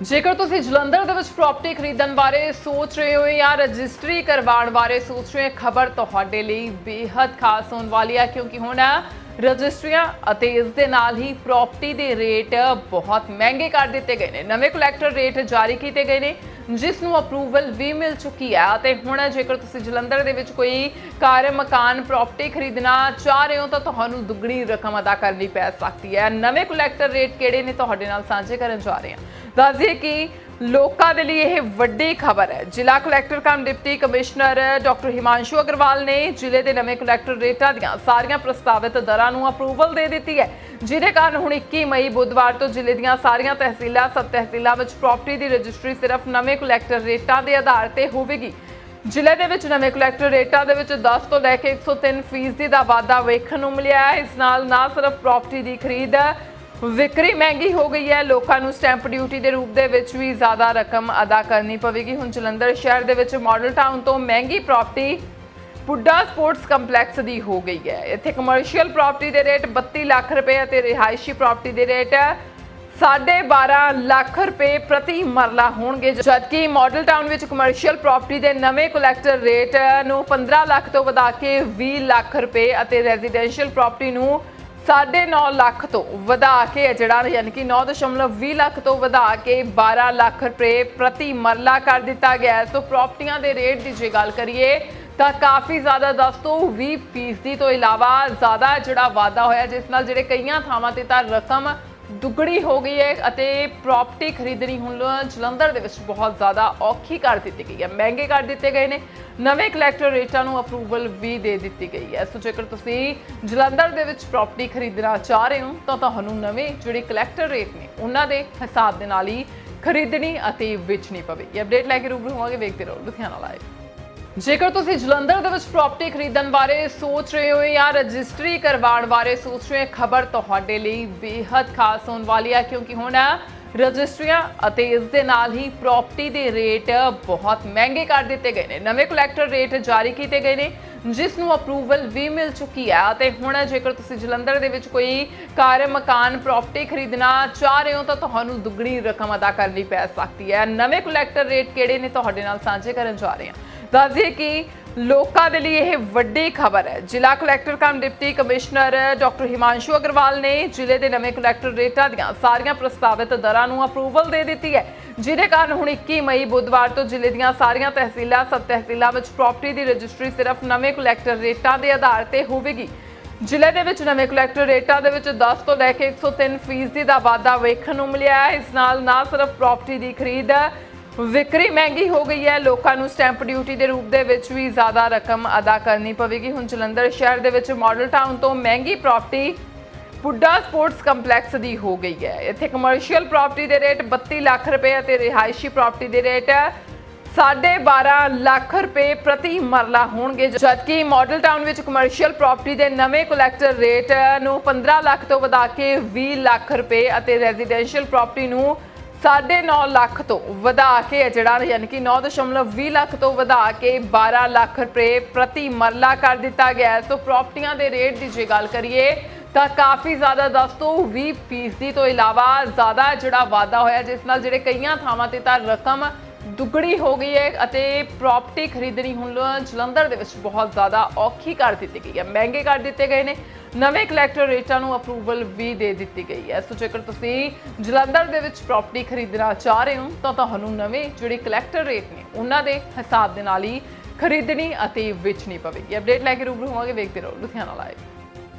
ਜੇਕਰ ਤੁਸੀਂ ਜਲੰਧਰ ਦੇ ਵਿੱਚ ਪ੍ਰਾਪਰਟੀ ਖਰੀਦਣ ਬਾਰੇ ਸੋਚ ਰਹੇ ਹੋ ਜਾਂ ਰਜਿਸਟਰੀ ਕਰਵਾਉਣ ਬਾਰੇ ਸੋਚ ਰਹੇ ਹੋ ਖਬਰ ਤੁਹਾਡੇ ਲਈ ਬੇहद ਖਾਸ ਹੋਣ ਵਾਲੀ ਹੈ, ਕਿਉਂਕਿ ਹੁਣ ਰਜਿਸਟਰੀਆਂ ਅਤੇ ਇਸ ਦੇ ਨਾਲ ਹੀ ਪ੍ਰਾਪਰਟੀ ਦੇ ਰੇਟ ਬਹੁਤ ਮਹਿੰਗੇ ਕਰ ਦਿੱਤੇ ਗਏ ਨੇ। ਨਵੇਂ ਕਲੈਕਟਰ ਰੇਟ ਜਾਰੀ ਕੀਤੇ ਗਏ ਨੇ, ਜਿਸ ਨੂੰ ਅਪਰੂਵਲ ਵੀ ਮਿਲ ਚੁੱਕੀ ਹੈ ਅਤੇ ਹੁਣ ਜੇਕਰ ਤੁਸੀਂ ਜਲੰਧਰ ਦੇ ਵਿੱਚ ਕੋਈ ਘਰ, ਮਕਾਨ ਪ੍ਰਾਪਰਟੀ ਖਰੀਦਣਾ ਚਾਹ ਰਹੇ ਹੋ, ਤਾਂ ਤੁਹਾਨੂੰ ਦੁੱਗਣੀ ਰਕਮ ਅਦਾ ਕਰਨੀ ਪੈ ਸਕਦੀ ਹੈ। ਨਵੇਂ ਕਲੈਕਟਰ ਰੇਟ ਕਿਹੜੇ ਨੇ, ਤੁਹਾਡੇ ਨਾਲ ਸਾਂਝੇ ਕਰਨ ਜਾ ਰਹੇ ਹਾਂ। ਦੱਸ ਕਿ ਲੋਕਾਂ ਦੇ ਲਈ ਇਹ ਵੱਡੀ ਖਬਰ ਹੈ। ਜ਼ਿਲ੍ਹਾ collector cum deputy commissioner doctor Himanshu Agarwal ਨੇ ਜ਼ਿਲ੍ਹੇ ਦੇ ਨਵੇਂ ਕਲੈਕਟਰ ਰੇਟਾਂ ਦੀਆਂ ਸਾਰੀਆਂ ਪ੍ਰਸਤਾਵਿਤ ਦਰਾਂ ਨੂੰ ਅਪਰੂਵਲ ਦੇ ਦਿੱਤੀ ਹੈ। ਜਿਹਦੇ ਕਾਰਨ ਹੁਣ 21 ਮਈ ਬੁੱਧਵਾਰ ਤੋਂ ਜ਼ਿਲ੍ਹੇ ਦੀਆਂ ਸਾਰੀਆਂ ਤਹਿਸੀਲਾਂ ਸਬ ਤਹਿਸੀਲਾਂ ਵਿੱਚ ਪ੍ਰਾਪਰਟੀ ਦੀ ਰਜਿਸਟਰੀ ਸਿਰਫ ਨਵੇਂ ਕਲੈਕਟਰ ਰੇਟਾਂ ਦੇ ਆਧਾਰ ਤੇ ਹੋਵੇਗੀ। ਜ਼ਿਲ੍ਹੇ ਦੇ ਵਿੱਚ ਨਵੇਂ ਕਲੈਕਟਰ ਰੇਟਾਂ ਦੇ ਵਿੱਚ 10 ਤੋਂ ਲੈ ਕੇ 103 ਫੀਸਦੀ ਦਾ ਵਾਧਾ ਵੇਖਣ ਨੂੰ ਮਿਲਿਆ ਹੈ। ਇਸ ਨਾਲ ਨਾ ਸਿਰਫ ਪ੍ਰਾਪਰਟੀ ਦੀ ਖਰੀਦ ਵਿਕਰੀ ਮਹਿੰਗੀ ਹੋ ਗਈ ਹੈ। ਲੋਕਾਂ ਨੂੰ ਸਟੈਂਪ ਡਿਊਟੀ ਦੇ ਰੂਪ ਦੇ ਵਿੱਚ ਵੀ ਜ਼ਿਆਦਾ ਰਕਮ ਅਦਾ ਕਰਨੀ ਪਵੇਗੀ। ਹੁਣ ਜਲੰਧਰ ਸ਼ਹਿਰ ਦੇ ਵਿੱਚ ਮਾਡਲ ਟਾਊਨ ਤੋਂ ਮਹਿੰਗੀ ਪ੍ਰਾਪਰਟੀ ਪੁੱਡਾ ਸਪੋਰਟਸ ਕੰਪਲੈਕਸ ਦੀ ਹੋ ਗਈ ਹੈ। ਇੱਥੇ ਕਮਰਸ਼ੀਅਲ ਪ੍ਰਾਪਰਟੀ ਦੇ ਰੇਟ 32 ਲੱਖ ਰੁਪਏ ਅਤੇ ਰਿਹਾਇਸ਼ੀ ਪ੍ਰਾਪਰਟੀ ਦੇ ਰੇਟ ਸਾਢੇ 12 ਲੱਖ ਰੁਪਏ ਪ੍ਰਤੀ ਮਰਲਾ ਹੋਣਗੇ। ਜਦਕਿ ਮਾਡਲ ਟਾਊਨ ਵਿੱਚ ਕਮਰਸ਼ੀਅਲ ਪ੍ਰਾਪਰਟੀ ਦੇ ਨਵੇਂ ਕਲੈਕਟਰ ਰੇਟ ਨੂੰ 15 ਲੱਖ ਤੋਂ ਵਧਾ ਕੇ 20 ਲੱਖ ਰੁਪਏ ਅਤੇ ਰੈਜ਼ੀਡੈਂਸ਼ੀਅਲ ਪ੍ਰਾਪਰਟੀ ਨੂੰ 9.5 ਲੱਖ ਤੋਂ ਵਧਾ ਕੇ ਜਿਹੜਾ ਯਾਨੀ ਕਿ 9.20 ਲੱਖ ਤੋਂ ਵਧਾ ਕੇ 12 ਲੱਖ ਰੁਪਏ ਪ੍ਰਤੀ ਮਰਲਾ ਕਰ ਦਿੱਤਾ ਗਿਆ ਸੋ ਪ੍ਰਾਪਰਟੀਆਂ ਦੇ ਰੇਟ ਦੀ ਜੇ ਗੱਲ ਕਰੀਏ, ਤਾਂ ਕਾਫੀ ਜ਼ਿਆਦਾ 10 ਤੋਂ 20 ਫੀਸਦੀ ਤੋਂ ਇਲਾਵਾ ਜ਼ਿਆਦਾ ਜਿਹੜਾ ਵਾਧਾ ਹੋਇਆ, ਜਿਸ ਨਾਲ ਜਿਹੜੇ ਕਈਆਂ ਥਾਵਾਂ ਤੇ ਤਾਂ ਰਕਮ ਦੁੱਗਣੀ ਹੋ ਗਈ ਹੈ ਅਤੇ ਪ੍ਰਾਪਰਟੀ ਖਰੀਦਣੀ ਹੁਣ ਜਲੰਧਰ ਦੇ ਵਿੱਚ ਬਹੁਤ ਜ਼ਿਆਦਾ ਔਖੀ ਕਰ ਦਿੱਤੀ ਗਈ ਹੈ। ਮਹਿੰਗੇ ਕਰ ਦਿੱਤੇ ਗਏ ਨੇ। ਨਵੇਂ ਕਲੈਕਟਰ ਰੇਟਾਂ ਨੂੰ ਅਪਰੂਵਲ ਵੀ ਦੇ ਦਿੱਤੀ ਗਈ ਹੈ। ਸੋ ਜੇਕਰ ਤੁਸੀਂ ਜਲੰਧਰ ਦੇ ਵਿੱਚ ਪ੍ਰਾਪਰਟੀ ਖਰੀਦਣਾ ਚਾਹ ਰਹੇ ਹੋ, ਤਾਂ ਤੁਹਾਨੂੰ ਨਵੇਂ ਜਿਹੜੇ ਕਲੈਕਟਰ ਰੇਟ ਨੇ, ਉਹਨਾਂ ਦੇ ਹਿਸਾਬ ਦੇ ਨਾਲ ਹੀ ਖਰੀਦਣੀ ਅਤੇ ਵੇਚਣੀ ਪਵੇਗੀ। ਅਪਡੇਟ ਲੈ ਕੇ ਰੂਬਰੂ ਹੋਵਾਂਗੇ, ਵੇਖਦੇ ਰਹੋ ਲੁਧਿਆਣਾ ਲਾਈਵ ਜੇਕਰ ਤੁਸੀਂ ਜਲੰਧਰ ਦੇ ਵਿੱਚ ਪ੍ਰਾਪਰਟੀ ਖਰੀਦਣ ਬਾਰੇ ਸੋਚ ਰਹੇ ਹੋ ਜਾਂ ਰਜਿਸਟਰੀ ਕਰਵਾਉਣ ਬਾਰੇ ਸੋਚ ਰਹੇ ਹੋ ਖਬਰ ਤੁਹਾਡੇ ਲਈ ਬੇहद ਖਾਸ ਹੋਣ ਵਾਲੀ ਹੈ, ਕਿਉਂਕਿ ਹੁਣ ਰਜਿਸਟਰੀਆਂ ਅਤੇ ਇਸ ਦੇ ਨਾਲ ਹੀ ਪ੍ਰਾਪਰਟੀ ਦੇ ਰੇਟ ਬਹੁਤ ਮਹਿੰਗੇ ਕਰ ਦਿੱਤੇ ਗਏ ਨੇ। ਨਵੇਂ ਕਲੈਕਟਰ ਰੇਟ ਜਾਰੀ ਕੀਤੇ ਗਏ ਨੇ, ਜਿਸ ਨੂੰ ਅਪਰੂਵਲ ਵੀ ਮਿਲ ਚੁੱਕੀ ਹੈ ਅਤੇ ਹੁਣ ਜੇਕਰ ਤੁਸੀਂ ਜਲੰਧਰ ਦੇ ਵਿੱਚ ਕੋਈ ਘਰ, ਮਕਾਨ ਪ੍ਰਾਪਰਟੀ ਖਰੀਦਣਾ ਚਾਹ ਰਹੇ ਹੋ, ਤਾਂ ਤੁਹਾਨੂੰ ਦੁੱਗਣੀ ਰਕਮ ਅਦਾ ਕਰਨੀ ਪੈ ਸਕਦੀ ਹੈ। ਨਵੇਂ ਕਲੈਕਟਰ ਰੇਟ ਕਿਹੜੇ ਨੇ, ਤੁਹਾਡੇ ਨਾਲ ਸਾਂਝੇ ਕਰਨ ਜਾ ਰਹੇ ਹਾਂ। ਦੱਸ ਦਈਏ ਕਿ ਲੋਕਾਂ ਦੇ ਲਈ ਇਹ ਵੱਡੀ ਖਬਰ ਹੈ। ਜ਼ਿਲ੍ਹਾ collector cum deputy commissioner doctor Himanshu Agarwal ਨੇ ਜ਼ਿਲ੍ਹੇ ਦੇ ਨਵੇਂ ਕਲੈਕਟਰ ਰੇਟਾਂ ਦੀਆਂ ਸਾਰੀਆਂ ਪ੍ਰਸਤਾਵਿਤ ਦਰਾਂ ਨੂੰ ਅਪਰੂਵਲ ਦੇ ਦਿੱਤੀ ਹੈ। ਜਿਹਦੇ ਕਾਰਨ ਹੁਣ 21 ਮਈ ਬੁੱਧਵਾਰ ਤੋਂ ਜ਼ਿਲ੍ਹੇ ਦੀਆਂ ਸਾਰੀਆਂ ਤਹਿਸੀਲਾਂ ਸਬ ਤਹਿਸੀਲਾਂ ਵਿੱਚ ਪ੍ਰਾਪਰਟੀ ਦੀ ਰਜਿਸਟਰੀ ਸਿਰਫ ਨਵੇਂ ਕਲੈਕਟਰ ਰੇਟਾਂ ਦੇ ਆਧਾਰ ਤੇ ਹੋਵੇਗੀ। ਜ਼ਿਲ੍ਹੇ ਦੇ ਵਿੱਚ ਨਵੇਂ ਕਲੈਕਟਰ ਰੇਟਾਂ ਦੇ ਵਿੱਚ 10 ਤੋਂ ਲੈ ਕੇ 103 ਫੀਸਦੀ ਦਾ ਵਾਧਾ ਵੇਖਣ ਨੂੰ ਮਿਲਿਆ ਹੈ। ਇਸ ਨਾਲ ਨਾ ਸਿਰਫ ਪ੍ਰਾਪਰਟੀ ਦੀ ਖਰੀਦ ਵਿਕਰੀ ਮਹਿੰਗੀ ਹੋ ਗਈ ਹੈ। ਲੋਕਾਂ ਨੂੰ ਸਟੈਂਪ ਡਿਊਟੀ ਦੇ ਰੂਪ ਦੇ ਵਿੱਚ ਵੀ ਜ਼ਿਆਦਾ ਰਕਮ ਅਦਾ ਕਰਨੀ ਪਵੇਗੀ। ਹੁਣ ਜਲੰਧਰ ਸ਼ਹਿਰ ਦੇ ਵਿੱਚ ਮਾਡਲ ਟਾਊਨ ਤੋਂ ਮਹਿੰਗੀ ਪ੍ਰਾਪਰਟੀ ਪੁੱਡਾ ਸਪੋਰਟਸ ਕੰਪਲੈਕਸ ਦੀ ਹੋ ਗਈ ਹੈ। ਇੱਥੇ ਕਮਰਸ਼ੀਅਲ ਪ੍ਰਾਪਰਟੀ ਦੇ ਰੇਟ 32 ਲੱਖ ਰੁਪਏ ਅਤੇ ਰਿਹਾਇਸ਼ੀ ਪ੍ਰਾਪਰਟੀ ਦੇ ਰੇਟ ਸਾਢੇ 12 ਲੱਖ ਰੁਪਏ ਪ੍ਰਤੀ ਮਰਲਾ ਹੋਣਗੇ। ਜਦਕਿ ਮਾਡਲ ਟਾਊਨ ਵਿੱਚ ਕਮਰਸ਼ੀਅਲ ਪ੍ਰਾਪਰਟੀ ਦੇ ਨਵੇਂ ਕਲੈਕਟਰ ਰੇਟ ਨੂੰ 15 ਲੱਖ ਤੋਂ ਵਧਾ ਕੇ 20 ਲੱਖ ਰੁਪਏ ਅਤੇ ਰੈਜ਼ੀਡੈਂਸ਼ੀਅਲ ਪ੍ਰਾਪਰਟੀ ਨੂੰ 9.5 ਲੱਖ ਤੋਂ ਵਧਾ ਕੇ ਜਿਹੜਾ, ਯਾਨੀ ਕਿ 9.20 ਲੱਖ ਤੋਂ ਵਧਾ ਕੇ 12 ਲੱਖ ਰੁਪਏ ਪ੍ਰਤੀ ਮਰਲਾ ਕਰ ਦਿੱਤਾ ਗਿਆ ਹੈ। ਸੋ ਪ੍ਰਾਪਰਟੀਆਂ ਦੇ ਰੇਟ ਦੀ ਜੇ ਗੱਲ ਕਰੀਏ, ਤਾਂ ਕਾਫੀ ਜ਼ਿਆਦਾ 10 ਤੋਂ 20 ਫੀਸਦੀ ਤੋਂ ਇਲਾਵਾ ਜ਼ਿਆਦਾ ਜਿਹੜਾ ਵਾਧਾ ਹੋਇਆ, ਜਿਸ ਨਾਲ ਜਿਹੜੇ ਕਈਆਂ ਥਾਵਾਂ ਤੇ ਤਾਂ ਰਕਮ ਦੁੱਗਣੀ ਹੋ ਗਈ ਹੈ ਅਤੇ ਪ੍ਰਾਪਰਟੀ ਖਰੀਦਣੀ ਹੁਣ ਜਲੰਧਰ ਦੇ ਵਿੱਚ ਬਹੁਤ ਜ਼ਿਆਦਾ ਔਖੀ ਕਰ ਦਿੱਤੀ ਗਈ ਹੈ। ਮਹਿੰਗੇ ਕਰ ਦਿੱਤੇ ਗਏ ਨੇ। ਨਵੇਂ ਕਲੈਕਟਰ ਰੇਟਾਂ ਨੂੰ ਅਪਰੂਵਲ ਵੀ ਦੇ ਦਿੱਤੀ ਗਈ ਹੈ। ਸੋ ਜੇਕਰ ਤੁਸੀਂ ਜਲੰਧਰ ਦੇ ਵਿੱਚ ਪ੍ਰਾਪਰਟੀ ਖਰੀਦਣਾ ਚਾਹ ਰਹੇ ਹੋ, ਤਾਂ ਤੁਹਾਨੂੰ ਨਵੇਂ ਜਿਹੜੇ ਕਲੈਕਟਰ ਰੇਟ ਨੇ, ਉਹਨਾਂ ਦੇ ਹਿਸਾਬ ਦੇ ਨਾਲ ਹੀ ਖਰੀਦਣੀ ਅਤੇ ਵੇਚਣੀ ਪਵੇਗੀ। ਅਪਡੇਟ ਲੈ ਕੇ ਰੂਬਰੂ ਹੋਵਾਂਗੇ, ਵੇਖਦੇ ਰਹੋ ਲੁਧਿਆਣਾ ਲਾਈਵ